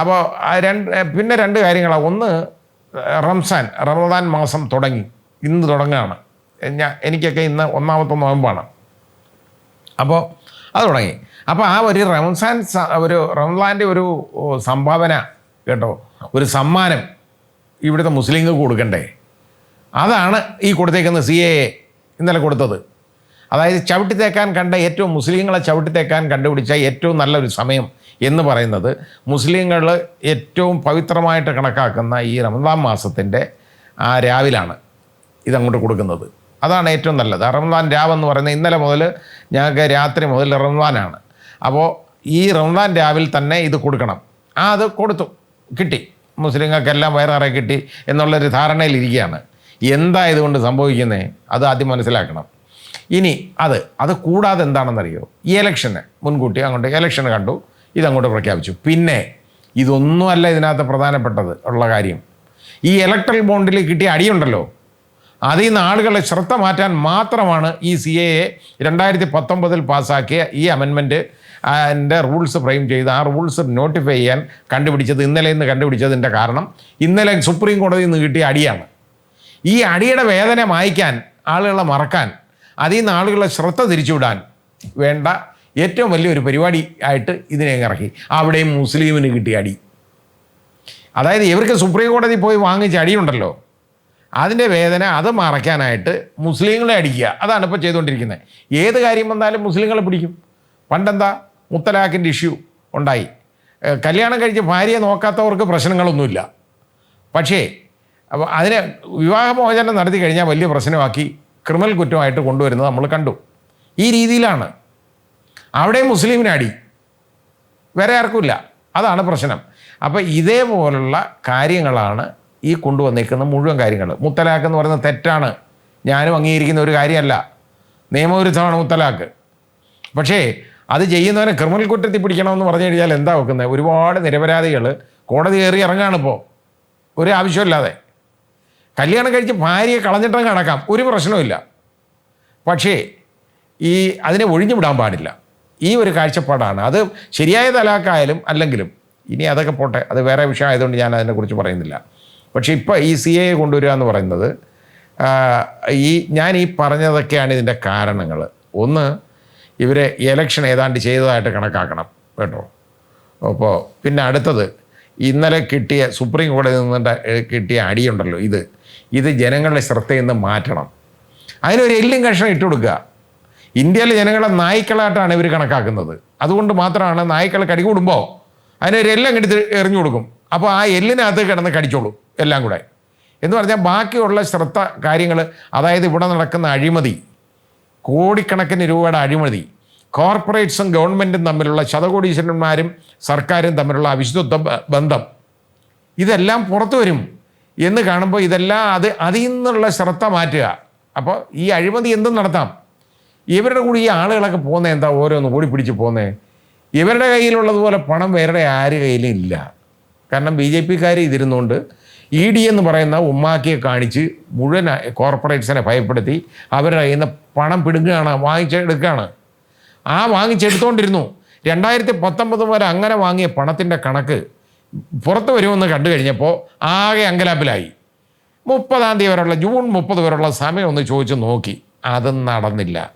അപ്പോൾ രണ്ട് പിന്നെ രണ്ട് കാര്യങ്ങളാണ് ഒന്ന് റംസാൻ റമദാൻ മാസം തുടങ്ങി. ഇന്ന് തുടങ്ങുകയാണ്. ഞാൻ എനിക്കൊക്കെ ഇന്ന് ഒന്നാമത്തെ നോയമ്പാണ് അപ്പോൾ അത് തുടങ്ങി. അപ്പോൾ ആ ഒരു റംസാൻ ഒരു റംസാന്റെ ഒരു സംഭാവന കേട്ടോ. ഒരു സമ്മാനം. ഇവിടുത്തെ മുസ്ലിങ്ങൾക്ക് കൊടുക്കണ്ടേ? അതാണ് ഈ കൊടുത്തേക്കുന്ന സി എ ഇന്നലെ കൊടുത്തത്. അതായത് ചവിട്ടിത്തേക്കാൻ കണ്ട ഏറ്റവും മുസ്ലിങ്ങളെ ചവിട്ടിത്തേക്കാൻ കണ്ടുപിടിച്ച ഏറ്റവും നല്ലൊരു സമയം എന്ന് പറയുന്നത് മുസ്ലിങ്ങൾ ഏറ്റവും പവിത്രമായിട്ട് കണക്കാക്കുന്ന ഈ റമദാൻ മാസത്തിന്റെ ആ രാവിലാണ് ഇതങ്ങോട്ട് കൊടുക്കുന്നത്. അതാണ് ഏറ്റവും നല്ലത്. റമദാൻ രാവെന്ന് പറയുന്നത് ഇന്നലെ മുതൽ ഞങ്ങൾക്ക് രാത്രി മുതൽ റമദാനാണ്. അപ്പോൾ ഈ റംസാൻ രാവിൽ തന്നെ ഇത് കൊടുക്കണം. ആ അത് കൊടുത്തു. കിട്ടി. മുസ്ലിങ്ങൾക്കെല്ലാം വയറാറെ കിട്ടി എന്നുള്ളൊരു ധാരണയിലിരിക്കുകയാണ്. എന്താ ഇതുകൊണ്ട് സംഭവിക്കുന്നത് അത് ആദ്യം മനസ്സിലാക്കണം. ഇനി അത് അത് കൂടാതെ എന്താണെന്നറിയോ? ഈ ഇലക്ഷന് മുൻകൂട്ടി അങ്ങോട്ട് ഇലക്ഷന് കണ്ടു ഇതങ്ങോട്ട് പ്രഖ്യാപിച്ചു. പിന്നെ ഇതൊന്നുമല്ല ഇതിനകത്ത് പ്രധാനപ്പെട്ടത് ഉള്ള കാര്യം. ഈ ഇലക്ട്രൽ ബോണ്ടിൽ കിട്ടിയ അടിയുണ്ടല്ലോ. അതിൽ നിന്ന് ആളുകളെ ശ്രദ്ധ മാറ്റാൻ മാത്രമാണ് ഈ സി എ എ രണ്ടായിരത്തി പത്തൊമ്പതിൽ പാസ്സാക്കിയ ഈ അമെൻമെന്റ് അതിന്റെ റൂൾസ് ഫ്രെയിം ചെയ്ത് ആ റൂൾസ് നോട്ടിഫൈ ചെയ്യാൻ കണ്ടുപിടിച്ചത് ഇന്നലെ ഇന്ന് കണ്ടുപിടിച്ചതിന്റെ കാരണം ഇന്നലെ സുപ്രീം കോടതിയിൽ നിന്ന് കിട്ടിയ അടിയാണ്. ഈ അടിയുടെ വേദന മായ്ക്കാൻ ആളുകളെ മറക്കാൻ അതിൽ നിന്ന് ആളുകളെ ശ്രദ്ധ തിരിച്ചുവിടാൻ വേണ്ട ഏറ്റവും വലിയൊരു പരിപാടി ആയിട്ട് ഇതിനെ ഇറക്കി. അവിടെയും മുസ്ലിമിന് കിട്ടിയ അടി. അതായത് ഇവർക്ക് സുപ്രീം കോടതി പോയി വാങ്ങിച്ച അടിയുണ്ടല്ലോ. അതിന്റെ വേദന അത് മറയ്ക്കാനായിട്ട് മുസ്ലിങ്ങളെ അടിക്കുക. അതാണ് ഇപ്പോൾ ചെയ്തുകൊണ്ടിരിക്കുന്നത്. ഏത് കാര്യം വന്നാലും മുസ്ലിങ്ങളെ പിടിക്കും. പണ്ടെന്താ മുത്തലാഖിന്റെ ഇഷ്യൂ ഉണ്ടായി. കല്യാണം കഴിച്ച് ഭാര്യയെ നോക്കാത്തവർക്ക് പ്രശ്നങ്ങളൊന്നുമില്ല. പക്ഷേ അതിനെ വിവാഹമോചനം നടത്തി കഴിഞ്ഞാൽ വലിയ പ്രശ്നമാക്കി ക്രിമിനൽ കുറ്റമായിട്ട് കൊണ്ടുവരുന്നത് നമ്മൾ കണ്ടു. ഈ രീതിയിലാണ്. അവിടെ മുസ്ലിമിനടി വേറെ ആർക്കുമില്ല അതാണ് പ്രശ്നം. അപ്പോൾ ഇതേപോലുള്ള കാര്യങ്ങളാണ് ഈ കൊണ്ടുവന്നേക്കുന്ന മുഴുവൻ കാര്യങ്ങൾ. മുത്തലാഖ് എന്ന് പറയുന്നത് തെറ്റാണ്. ഞാനും അംഗീകരിക്കുന്ന ഒരു കാര്യമല്ല. നിയമവിരുദ്ധമാണ് മുത്തലാഖ്. പക്ഷേ അത് ചെയ്യുന്നവനെ ക്രിമിനൽ കുറ്റത്തിൽ പിടിക്കണമെന്ന് പറഞ്ഞു കഴിഞ്ഞാൽ എന്താ വെക്കുന്നത് ഒരുപാട് നിരപരാധികൾ കോടതി കയറി ഇറങ്ങാണ് ഒരു ആവശ്യമില്ലാതെ കല്യാണം കഴിച്ച് ഭാര്യയെ കളഞ്ഞിട്ടങ്ങ് അടക്കാം ഒരു പ്രശ്നവുമില്ല. പക്ഷേ ഈ അതിനെ ഒഴിഞ്ഞു വിടാൻ പാടില്ല. ഈ ഒരു കാഴ്ചപ്പാടാണ്. അത് ശരിയായ തലാക്കായാലും അല്ലെങ്കിലും ഇനി അതൊക്കെ പോട്ടെ. അത് വേറെ വിഷയമായതുകൊണ്ട് ഞാൻ അതിനെക്കുറിച്ച് പറയുന്നില്ല. പക്ഷേ ഇപ്പോൾ ഈ സി എ കൊണ്ടുവരിക എന്ന് പറയുന്നത് ഈ ഞാൻ ഈ പറഞ്ഞതൊക്കെയാണ് ഇതിന്റെ കാരണങ്ങൾ. ഒന്ന് ഇവരെ ഇലക്ഷൻ ഏതാണ്ട് ചെയ്തതായിട്ട് കണക്കാക്കണം കേട്ടോ. അപ്പോൾ പിന്നെ അടുത്തത് ഇന്നലെ കിട്ടിയ സുപ്രീം കോടതിയിൽ നിന്ന് കിട്ടിയ അടിയുണ്ടല്ലോ ഇത്. ഇത് ജനങ്ങളുടെ ശ്രദ്ധയിൽ നിന്ന് മാറ്റണം. അതിനൊരു എല്ലും കഷ്ണം ഇട്ട് കൊടുക്കുക. ഇന്ത്യയിലെ ജനങ്ങളെ നായ്ക്കളായിട്ടാണ് ഇവർ കണക്കാക്കുന്നത്. അതുകൊണ്ട് മാത്രമാണ് നായ്ക്കൾ കടികൂടുമ്പോൾ അതിനൊരു എല്ലാം എടുത്ത് എറിഞ്ഞു കൊടുക്കും. അപ്പോൾ ആ എല്ലിനകത്ത് കിടന്ന് കടിച്ചോളും എല്ലാം കൂടെ. എന്ന് പറഞ്ഞാൽ ബാക്കിയുള്ള ശ്രദ്ധ കാര്യങ്ങൾ അതായത് ഇവിടെ നടക്കുന്ന അഴിമതി കോടിക്കണക്കിന് രൂപയുടെ അഴിമതി. കോർപ്പറേറ്റ്സും ഗവൺമെന്റും തമ്മിലുള്ള ശതകോടീശ്വരന്മാരും സർക്കാരും തമ്മിലുള്ള അവിശുദ്ധ ബന്ധം. ഇതെല്ലാം പുറത്തു വരും. എന്ന് കാണുമ്പോൾ ഇതെല്ലാം അത് അതിൽ നിന്നുള്ള ശ്രദ്ധ മാറ്റുക. അപ്പോൾ ഈ അഴിമതി എന്തും നടത്താം. ഇവരുടെ കൂടി ഈ ആളുകളൊക്കെ പോകുന്നത് എന്താ ഓരോന്ന് ഓടി പിടിച്ച് പോകുന്നത് ഇവരുടെ കയ്യിലുള്ളതുപോലെ പണം വേറെ ആര് കയ്യിലും ഇല്ല. കാരണം ബി ജെ പിക്കാർ ഇതിരുന്നുകൊണ്ട് ഇ ഡി എന്ന് പറയുന്ന ഉമ്മാക്കിയെ കാണിച്ച് മുഴുവൻ കോർപ്പറേറ്റ്സിനെ ഭയപ്പെടുത്തി അവരുടെ കയ്യിൽ നിന്ന് പണം പിടുങ്ങുകയാണ് വാങ്ങിച്ചെടുക്കുകയാണ്. ആ വാങ്ങിച്ചെടുത്തോണ്ടിരുന്നു. രണ്ടായിരത്തി പത്തൊമ്പത് വരെ അങ്ങനെ വാങ്ങിയ പണത്തിന്റെ കണക്ക് പുറത്ത് വരുമെന്ന് കണ്ടു കഴിഞ്ഞപ്പോൾ ആകെ അങ്കലാപ്പിലായി. മുപ്പതാം തീയതി വരെയുള്ള ജൂൺ മുപ്പത് വരെയുള്ള സമയം ഒന്ന് ചോദിച്ച് നോക്കി. അത് നടന്നില്ല.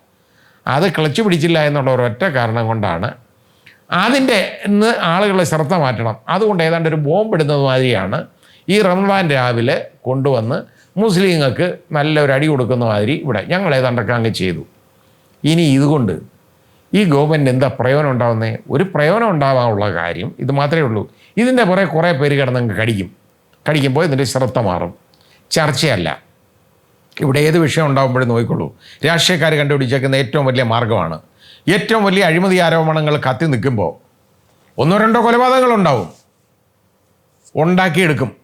അത് ക്ലച്ച് പിടിച്ചില്ല എന്നുള്ള ഒരൊറ്റ കാരണം കൊണ്ടാണ്. അതിന്റെ ഇന്ന് ആളുകളെ ശ്രദ്ധ മാറ്റണം. അതുകൊണ്ട് ഏതാണ്ട് ഒരു ബോംബ് ഇടുന്നത് മാതിരിയാണ്. ഈ റംസാൻ രാവിലെ കൊണ്ടുവന്ന് മുസ്ലിങ്ങൾക്ക് നല്ലൊരു അടി കൊടുക്കുന്ന മാതിരി ഇവിടെ ഞങ്ങൾ ഏതാണ്ടൊക്കെ ചെയ്തു. ഇനി ഇതുകൊണ്ട് ഈ ഗവൺമെന്റ് എന്താ പ്രയോജനം ഉണ്ടാവുന്നത് ഒരു പ്രയോജനം ഉണ്ടാവാനുള്ള കാര്യം ഇത് മാത്രമേ ഉള്ളൂ. ഇതിന്റെ പുറകെ കുറേ പേര് കിടന്നങ്ങ് കടിക്കും. കടിക്കുമ്പോൾ ഇതിന്റെ ശ്രദ്ധ മാറും. ചർച്ചയല്ല. ഇവിടെ ഏത് വിഷയം ഉണ്ടാകുമ്പോഴും നോക്കിക്കൊള്ളൂ രാഷ്ട്രീയക്കാർ കണ്ടുപിടിച്ചേക്കുന്ന ഏറ്റവും വലിയ മാർഗമാണ്. ഏറ്റവും വലിയ അഴിമതി ആരോപണങ്ങൾ കത്തി നിൽക്കുമ്പോൾ ഒന്നോ രണ്ടോ കൊലപാതകങ്ങളുണ്ടാവും ഉണ്ടാക്കിയെടുക്കും.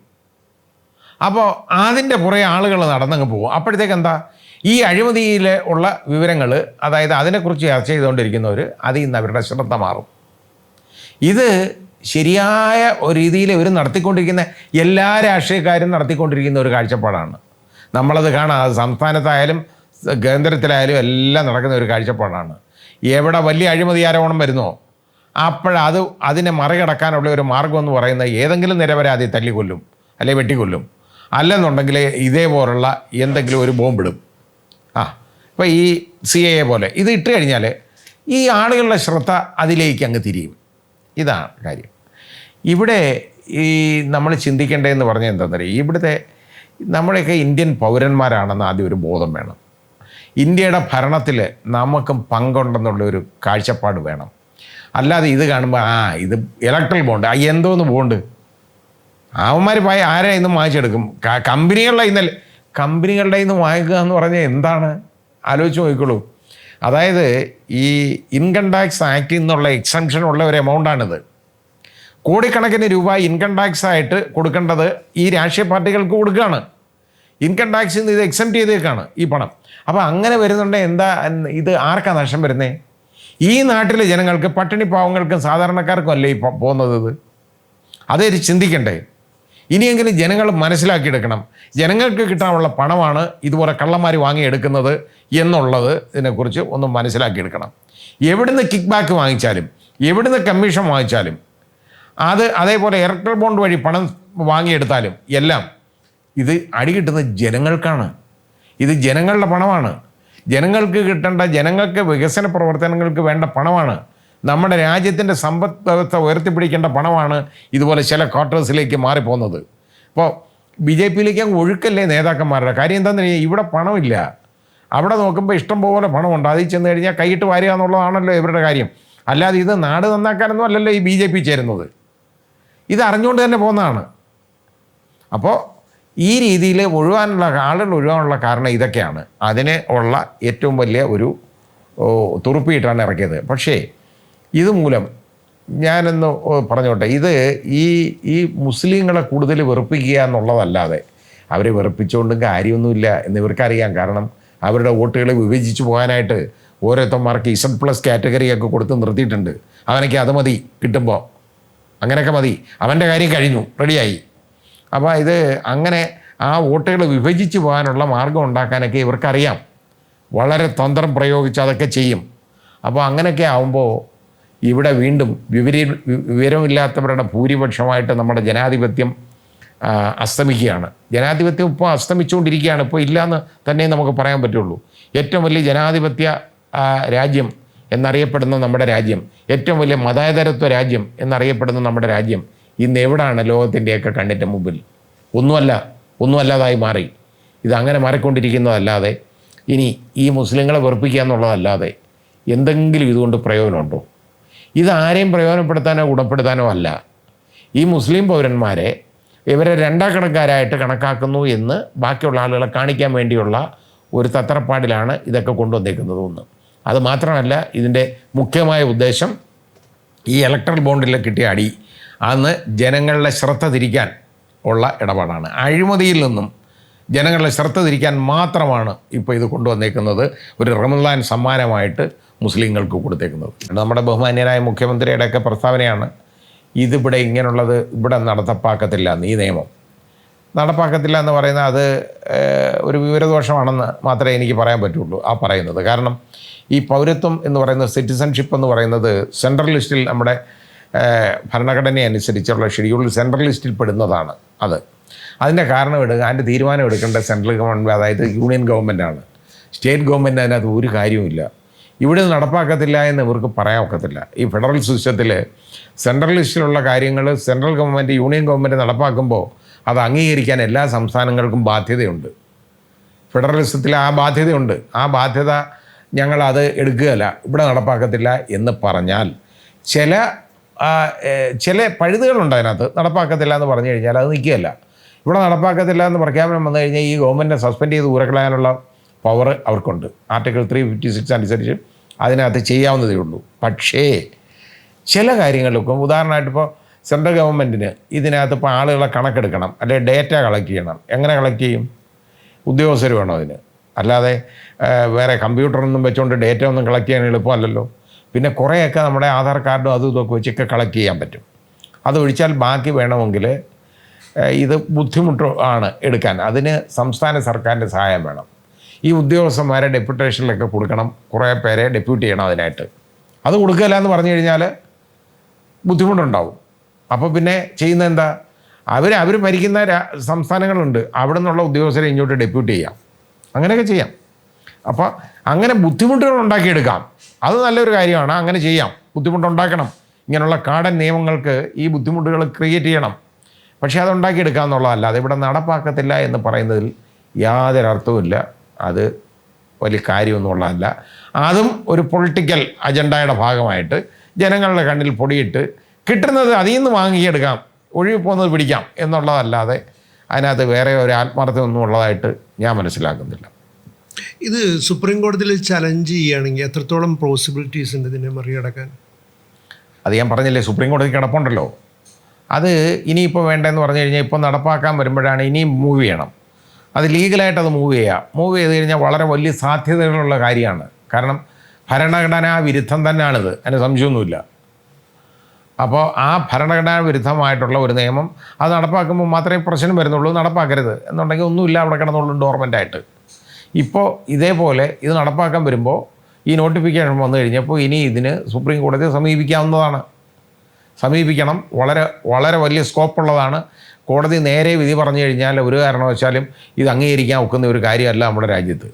അപ്പോൾ അതിന്റെ പുറകെ ആളുകൾ നടന്നങ്ങ് പോകും. അപ്പോഴത്തേക്ക് എന്താ? ഈ അഴിമതിയിൽ ഉള്ള വിവരങ്ങൾ അതായത് അതിനെക്കുറിച്ച് ചർച്ച ചെയ്തുകൊണ്ടിരിക്കുന്നവർ അതിൽ നിന്ന് അവരുടെ ശ്രദ്ധ മാറും. ഇത് ശരിയായ ഒരു രീതിയിൽ ഇവർ നടത്തിക്കൊണ്ടിരിക്കുന്ന എല്ലാ രാഷ്ട്രീയക്കാരും നടത്തിക്കൊണ്ടിരിക്കുന്ന ഒരു കാഴ്ചപ്പാടാണ്. നമ്മളത് കാണാം. സംസ്ഥാനത്തായാലും കേന്ദ്രത്തിലായാലും എല്ലാം നടക്കുന്ന ഒരു കാഴ്ചപ്പാടാണ്. എവിടെ വലിയ അഴിമതി ആരോപണം വരുന്നോ അപ്പോഴത് അതിനെ മറികടക്കാനുള്ള ഒരു മാർഗം എന്ന് പറയുന്നത് ഏതെങ്കിലും നിരപരാധി തല്ലിക്കൊല്ലും അല്ലെങ്കിൽ വെട്ടിക്കൊല്ലും. അല്ലെന്നുണ്ടെങ്കിൽ ഇതേപോലുള്ള എന്തെങ്കിലും ഒരു ബോംബിടും. ആ ഇപ്പോൾ ഈ സി എ പോലെ ഇത് ഇട്ട് കഴിഞ്ഞാൽ ഈ ആളുകളുടെ ശ്രദ്ധ അതിലേക്ക് അങ്ങ് തിരിയും. ഇതാണ് കാര്യം. ഇവിടെ ഈ നമ്മൾ ചിന്തിക്കേണ്ടതെന്ന് പറഞ്ഞാൽ എന്താണെന്നറിയാം ഇവിടുത്തെ നമ്മളെയൊക്കെ ഇന്ത്യൻ പൗരന്മാരാണെന്ന് ആദ്യം ഒരു ബോധം വേണം. ഇന്ത്യയുടെ ഭരണത്തിൽ നമുക്കും പങ്കുണ്ടെന്നുള്ളൊരു കാഴ്ചപ്പാട് വേണം. അല്ലാതെ ഇത് കാണുമ്പോൾ ആ ഇത് ഇലക്ട്രൽ ബോണ്ട് ആ എന്തോന്ന് ബോണ്ട് അവന്മാർ പോയി ആരെ ഇന്ന് വാങ്ങിച്ചെടുക്കും? കമ്പനികളുടെ ഇന്നലെ കമ്പനികളുടെ ഇന്ന് വാങ്ങിക്കുക എന്ന് പറഞ്ഞാൽ എന്താണ്? ആലോചിച്ച് നോക്കിക്കോളൂ. അതായത് ഈ ഇൻകം ടാക്സ് ആക്ടിൽ നിന്നുള്ള എക്സംഷൻ ഉള്ള ഒരു എമൗണ്ടാണിത് കോടിക്കണക്കിന് രൂപ ഇൻകം ടാക്സ് ആയിട്ട് കൊടുക്കേണ്ടത് ഈ രാഷ്ട്രീയ പാർട്ടികൾക്ക് കൊടുക്കുകയാണ്. ഇൻകം ടാക്സിൽ നിന്ന് ഇത് എക്സെപ്റ്റ് ചെയ്തേക്കാണ് ഈ പണം. അപ്പോൾ അങ്ങനെ വരുന്നുണ്ടെങ്കിൽ എന്താ ഇത് ആർക്കാ നഷ്ടം വരുന്നത് ഈ നാട്ടിലെ ജനങ്ങൾക്ക് പട്ടിണി പാവങ്ങൾക്കും സാധാരണക്കാർക്കും അല്ലേ ഈ പോകുന്നത് അതേ ചിന്തിക്കണ്ടേ? ഇനിയെങ്കിലും ജനങ്ങൾ മനസ്സിലാക്കിയെടുക്കണം. ജനങ്ങൾക്ക് കിട്ടാനുള്ള പണമാണ് ഇതുപോലെ കള്ളന്മാർ വാങ്ങിയെടുക്കുന്നത് എന്നുള്ളത് ഇതിനെക്കുറിച്ച് ഒന്ന് മനസ്സിലാക്കിയെടുക്കണം. എവിടുന്ന് കിക്ക് ബാക്ക് വാങ്ങിച്ചാലും എവിടുന്ന് കമ്മീഷൻ വാങ്ങിച്ചാലും അത് അതേപോലെ ഇലക്ട്രൽ ബോണ്ട് വഴി പണം വാങ്ങിയെടുത്താലും എല്ലാം ഇത് അടി കിട്ടുന്നത് ജനങ്ങൾക്കാണ്. ഇത് ജനങ്ങളുടെ പണമാണ്. ജനങ്ങൾക്ക് കിട്ടേണ്ട ജനങ്ങൾക്ക് വികസന പ്രവർത്തനങ്ങൾക്ക് വേണ്ട പണമാണ്. നമ്മുടെ രാജ്യത്തിന്റെ സമ്പദ് വ്യവസ്ഥ ഉയർത്തിപ്പിടിക്കേണ്ട പണമാണ് ഇതുപോലെ ചില ക്വാർട്ടേഴ്സിലേക്ക് മാറിപ്പോകുന്നത്. അപ്പോൾ ബി ജെ പിയിലേക്ക് അങ്ങ് ഒഴുക്കല്ലേ നേതാക്കന്മാരുടെ കാര്യം എന്താണെന്ന് കഴിഞ്ഞാൽ ഇവിടെ പണമില്ല. അവിടെ നോക്കുമ്പോൾ ഇഷ്ടം പോലെ പണമുണ്ട്. അതിൽ ചെന്ന് കഴിഞ്ഞാൽ കൈയിട്ട് വാരുക എന്നുള്ളതാണല്ലോ ഇവരുടെ കാര്യം. അല്ലാതെ ഇത് നാട് നന്നാക്കാനൊന്നും അല്ലല്ലോ ഈ ബി ജെ പി ചേരുന്നത്. ഇത് അറിഞ്ഞുകൊണ്ട് തന്നെ പോകുന്നതാണ്. അപ്പോൾ ഈ രീതിയിൽ ഒഴിവാനുള്ള ആളുകൾ ഒഴിവാനുള്ള കാരണം ഇതൊക്കെയാണ്. അതിന് ഉള്ള ഏറ്റവും വലിയ ഒരു തുറുപ്പിയിട്ടാണ് ഇറക്കിയത്. പക്ഷേ ഇതുമൂലം ഞാനെന്ന് പറഞ്ഞോട്ടെ. ഇത് ഈ ഈ മുസ്ലിങ്ങളെ കൂടുതൽ വെറുപ്പിക്കുക എന്നുള്ളതല്ലാതെ അവരെ വെറുപ്പിച്ചുകൊണ്ടും കാര്യമൊന്നുമില്ല എന്ന് ഇവർക്കറിയാം കാരണം അവരുടെ വോട്ടുകളെ വിഭജിച്ച് പോകാനായിട്ട് ഓരോരുത്തന്മാർക്ക് ഇസഡ് പ്ലസ് കാറ്റഗറിയൊക്കെ കൊടുത്ത് നിർത്തിയിട്ടുണ്ട്. അവനൊക്കെ അത് മതി കിട്ടുമ്പോൾ അങ്ങനെയൊക്കെ മതി. അവന്റെ കാര്യം കഴിഞ്ഞു. റെഡിയായി. അപ്പോൾ ഇത് അങ്ങനെ ആ വോട്ടുകൾ വിഭജിച്ച് പോകാനുള്ള മാർഗം ഉണ്ടാക്കാനൊക്കെ ഇവർക്കറിയാം. വളരെ തന്ത്രം പ്രയോഗിച്ച് അതൊക്കെ ചെയ്യും. അപ്പോൾ അങ്ങനെയൊക്കെ ആവുമ്പോൾ ഇവിടെ വീണ്ടും വിവരി വിവരമില്ലാത്തവരുടെ ഭൂരിപക്ഷമായിട്ട് നമ്മുടെ ജനാധിപത്യം അസ്തമിക്കുകയാണ്. ജനാധിപത്യം ഇപ്പോൾ അസ്തമിച്ചുകൊണ്ടിരിക്കുകയാണ്. ഇപ്പോൾ ഇല്ലയെന്ന് തന്നെ നമുക്ക് പറയാൻ പറ്റുള്ളൂ. ഏറ്റവും വലിയ ജനാധിപത്യ രാജ്യം എന്നറിയപ്പെടുന്ന നമ്മുടെ രാജ്യം ഏറ്റവും വലിയ മതേതരത്വ രാജ്യം എന്നറിയപ്പെടുന്ന നമ്മുടെ രാജ്യം ഇന്ന് എവിടാണ് ലോകത്തിന്റെയൊക്കെ കണ്ണിന്റെ മുമ്പിൽ? ഒന്നുമല്ല ഒന്നുമല്ലാതായി മാറി. ഇത് അങ്ങനെ മാറിക്കൊണ്ടിരിക്കുന്നതല്ലാതെ ഇനി ഈ മുസ്ലിങ്ങളെ വെറുപ്പിക്കുക എന്നുള്ളതല്ലാതെ എന്തെങ്കിലും ഇതുകൊണ്ട് പ്രയോജനമുണ്ടോ? ഇത് ആരെയും പ്രയോജനപ്പെടുത്താനോ ഗുണപ്പെടുത്താനോ അല്ല. ഈ മുസ്ലിം പൗരന്മാരെ ഇവരെ രണ്ടാക്കണക്കാരായിട്ട് കണക്കാക്കുന്നു എന്ന് ബാക്കിയുള്ള ആളുകളെ കാണിക്കാൻ വേണ്ടിയുള്ള ഒരു തത്രപ്പാടിലാണ് ഇതൊക്കെ കൊണ്ടുവന്നേക്കുന്നത് ഒന്ന്. അത് മാത്രമല്ല ഇതിന്റെ മുഖ്യമായ ഉദ്ദേശം ഈ ഇലക്ട്രൽ ബോണ്ടിൽ കിട്ടിയ അടി അന്ന് ജനങ്ങളുടെ ശ്രദ്ധ തിരിക്കാൻ ഉള്ള ഇടപാടാണ്. അഴിമതിയിൽ നിന്നും ജനങ്ങളുടെ ശ്രദ്ധ തിരിക്കാൻ മാത്രമാണ് ഇപ്പോൾ ഇത് കൊണ്ടുവന്നേക്കുന്നത്. ഒരു റമദാൻ സമ്മാനമായിട്ട് മുസ്ലിങ്ങൾക്ക് കൊടുത്തേക്കുന്നത്. നമ്മുടെ ബഹുമാന്യരായ മുഖ്യമന്ത്രിയുടെയൊക്കെ പ്രസ്താവനയാണ് ഇതിവിടെ ഇങ്ങനെയുള്ളത് ഇവിടെ നടത്തപ്പാക്കത്തില്ല ഈ നിയമം. നടപ്പാക്കത്തില്ല എന്ന് പറയുന്നത് അത് ഒരു വിവരദോഷമാണെന്ന് മാത്രമേ എനിക്ക് പറയാൻ പറ്റുള്ളൂ ആ പറയുന്നത്. കാരണം ഈ പൗരത്വം എന്ന് പറയുന്നത് സിറ്റിസൺഷിപ്പ് എന്ന് പറയുന്നത് സെൻട്രൽ ലിസ്റ്റിൽ നമ്മുടെ ഭരണഘടന അനുസരിച്ചുള്ള ഷെഡ്യൂളിൽ സെൻട്രൽ ലിസ്റ്റിൽ പെടുന്നതാണ് അത്. അതിന്റെ കാരണം എടുക്കുക അതിന്റെ തീരുമാനം എടുക്കേണ്ട സെൻട്രൽ ഗവൺമെന്റ് അതായത് യൂണിയൻ ഗവൺമെന്റാണ്. സ്റ്റേറ്റ് ഗവൺമെന്റ് അതിനകത്ത് ഒരു കാര്യവുമില്ല. ഇവിടെ നടപ്പാക്കത്തില്ല എന്ന് ഇവർക്ക് പറയാൻ ഒക്കത്തില്ല ഈ ഫെഡറൽ സിസ്റ്റത്തിൽ സെൻട്രൽ ലിസ്റ്റിലുള്ള കാര്യങ്ങൾ സെൻട്രൽ ഗവൺമെന്റ് യൂണിയൻ ഗവൺമെന്റ് നടപ്പാക്കുമ്പോൾ അത് അംഗീകരിക്കാൻ എല്ലാ സംസ്ഥാനങ്ങൾക്കും ബാധ്യതയുണ്ട്. ഫെഡറലിസത്തിൽ ആ ബാധ്യതയുണ്ട്. ആ ബാധ്യത ഞങ്ങൾ അത് എടുക്കുകയല്ല. ഇവിടെ നടപ്പാക്കത്തില്ല എന്ന് പറഞ്ഞാൽ ചില ചില പഴുതുകളുണ്ട് അതിനകത്ത്. നടപ്പാക്കത്തില്ല എന്ന് പറഞ്ഞു കഴിഞ്ഞാൽ അത് നിൽക്കുകയല്ല. ഇവിടെ നടപ്പാക്കത്തില്ല എന്ന് പ്രഖ്യാപനം വന്നു കഴിഞ്ഞാൽ ഈ ഗവൺമെന്റിനെ സസ്പെൻഡ് ചെയ്ത് ഊരക്കളയാനുള്ള പവർ അവർക്കുണ്ട്. ആർട്ടിക്കിൾ ത്രീ ഫിഫ്റ്റി സിക്സ് അനുസരിച്ച് അതിനകത്ത് ചെയ്യാവുന്നതേ ഉള്ളൂ. പക്ഷേ ചില കാര്യങ്ങളിലൊക്കെ ഉദാഹരണമായിട്ട് ഇപ്പോൾ സെൻട്രൽ ഗവൺമെന്റിന് ഇതിനകത്ത് ഇപ്പോൾ ആളുകളെ കണക്കെടുക്കണം അല്ലെങ്കിൽ ഡേറ്റ കളക്ട് ചെയ്യണം. എങ്ങനെ കളക്ട് ചെയ്യും? ഉദ്യോഗസ്ഥർ വേണം അതിന്? അല്ലാതെ വേറെ കമ്പ്യൂട്ടറൊന്നും വെച്ചുകൊണ്ട് ഡേറ്റ ഒന്നും കളക്ട് ചെയ്യാൻ എളുപ്പമല്ലല്ലോ. പിന്നെ കുറേയൊക്കെ നമ്മുടെ ആധാർ കാർഡും അതും ഇതൊക്കെ വെച്ചൊക്കെ കളക്ട് ചെയ്യാൻ പറ്റും. അതൊഴിച്ചാൽ ബാക്കി വേണമെങ്കിൽ ഇത് ബുദ്ധിമുട്ട് ആണ് എടുക്കാൻ. അതിന് സംസ്ഥാന സർക്കാരിന്റെ സഹായം വേണം. ഈ ഉദ്യോഗസ്ഥന്മാരെ ഡെപ്യൂട്ടേഷനിലൊക്കെ കൊടുക്കണം. കുറേ പേരെ ഡെപ്യൂട്ട് ചെയ്യണം അതിനായിട്ട്. അത് കൊടുക്കില്ല എന്ന് പറഞ്ഞു കഴിഞ്ഞാൽ ബുദ്ധിമുട്ടുണ്ടാവും. അപ്പോൾ പിന്നെ ചെയ്യുന്ന എന്താ അവർ അവർ ഭരിക്കുന്ന സംസ്ഥാനങ്ങളുണ്ട്. അവിടെ നിന്നുള്ള ഉദ്യോഗസ്ഥരെ ഇങ്ങോട്ട് ഡെപ്യൂട്ട് ചെയ്യാം. അങ്ങനെയൊക്കെ ചെയ്യാം. അപ്പോൾ അങ്ങനെ ബുദ്ധിമുട്ടുകൾ ഉണ്ടാക്കിയെടുക്കാം. അത് നല്ലൊരു കാര്യമാണ്. അങ്ങനെ ചെയ്യാം. ബുദ്ധിമുട്ടുണ്ടാക്കണം. ഇങ്ങനെയുള്ള കാടൻ നിയമങ്ങൾക്ക് ഈ ബുദ്ധിമുട്ടുകൾ ക്രിയേറ്റ് ചെയ്യണം. പക്ഷേ അത് ഉണ്ടാക്കിയെടുക്കുക എന്നുള്ളതല്ല അതിവിടെ നടപ്പാക്കത്തില്ല എന്ന് പറയുന്നതിൽ യാതൊരു അർത്ഥവുമില്ല അത് വലിയ കാര്യമൊന്നുമുള്ളതല്ല. അതും ഒരു പൊളിറ്റിക്കൽ അജണ്ടയുടെ ഭാഗമായിട്ട് ജനങ്ങളുടെ കണ്ണിൽ പൊടിയിട്ട് കിട്ടുന്നത് അതിൽ നിന്ന് വാങ്ങിയെടുക്കാം ഒഴിവ് പോകുന്നത് പിടിക്കാം എന്നുള്ളതല്ലാതെ അതിനകത്ത് വേറെ ഒരു ആത്മാർത്ഥമൊന്നും ഉള്ളതായിട്ട് ഞാൻ മനസ്സിലാക്കുന്നില്ല. ഇത് സുപ്രീം കോടതിയിൽ ചലഞ്ച് ചെയ്യുകയാണെങ്കിൽ എത്രത്തോളം പോസിബിലിറ്റീസ് ഉണ്ട് ഇതിനെ മറികടക്കാൻ? അത് ഞാൻ പറഞ്ഞില്ലേ സുപ്രീം കോടതി കിടപ്പുണ്ടല്ലോ. അത് ഇനിയിപ്പോൾ വേണ്ടതെന്ന് പറഞ്ഞു കഴിഞ്ഞാൽ ഇപ്പോൾ നടപ്പാക്കാൻ വരുമ്പോഴാണ് ഇനിയും മൂവ് ചെയ്യണം. അത് ലീഗലായിട്ട് അത് മൂവ് ചെയ്യുക മൂവ് ചെയ്ത് കഴിഞ്ഞാൽ വളരെ വലിയ സാധ്യതകളുള്ള കാര്യമാണ്. കാരണം ഭരണഘടനാ വിരുദ്ധം തന്നെയാണിത്. അതിന് സംശയമൊന്നുമില്ല. അപ്പോൾ ആ ഭരണഘടനാ വിരുദ്ധമായിട്ടുള്ള ഒരു നിയമം അത് നടപ്പാക്കുമ്പോൾ മാത്രമേ പ്രശ്നം വരുന്നുള്ളൂ നടപ്പാക്കരുത് എന്നുണ്ടെങ്കിൽ ഒന്നുമില്ല അവിടെ കിടന്നുള്ളൂ ഡോർമെന്റായിട്ട്. ഇപ്പോൾ ഇതേപോലെ ഇത് നടപ്പാക്കാൻ വരുമ്പോൾ ഈ നോട്ടിഫിക്കേഷൻ വന്നു കഴിഞ്ഞപ്പോൾ ഇനി ഇതിന് സുപ്രീം കോടതിയെ സമീപിക്കാവുന്നതാണ്. സമീപിക്കണം. വളരെ വളരെ വലിയ സ്കോപ്പുള്ളതാണ്. കോടതി നേരെ വിധി പറഞ്ഞു കഴിഞ്ഞാൽ ഒരു കാരണവശാലും ഇത് അംഗീകരിക്കാൻ ഒക്കുന്ന ഒരു കാര്യമല്ല നമ്മുടെ രാജ്യത്ത്.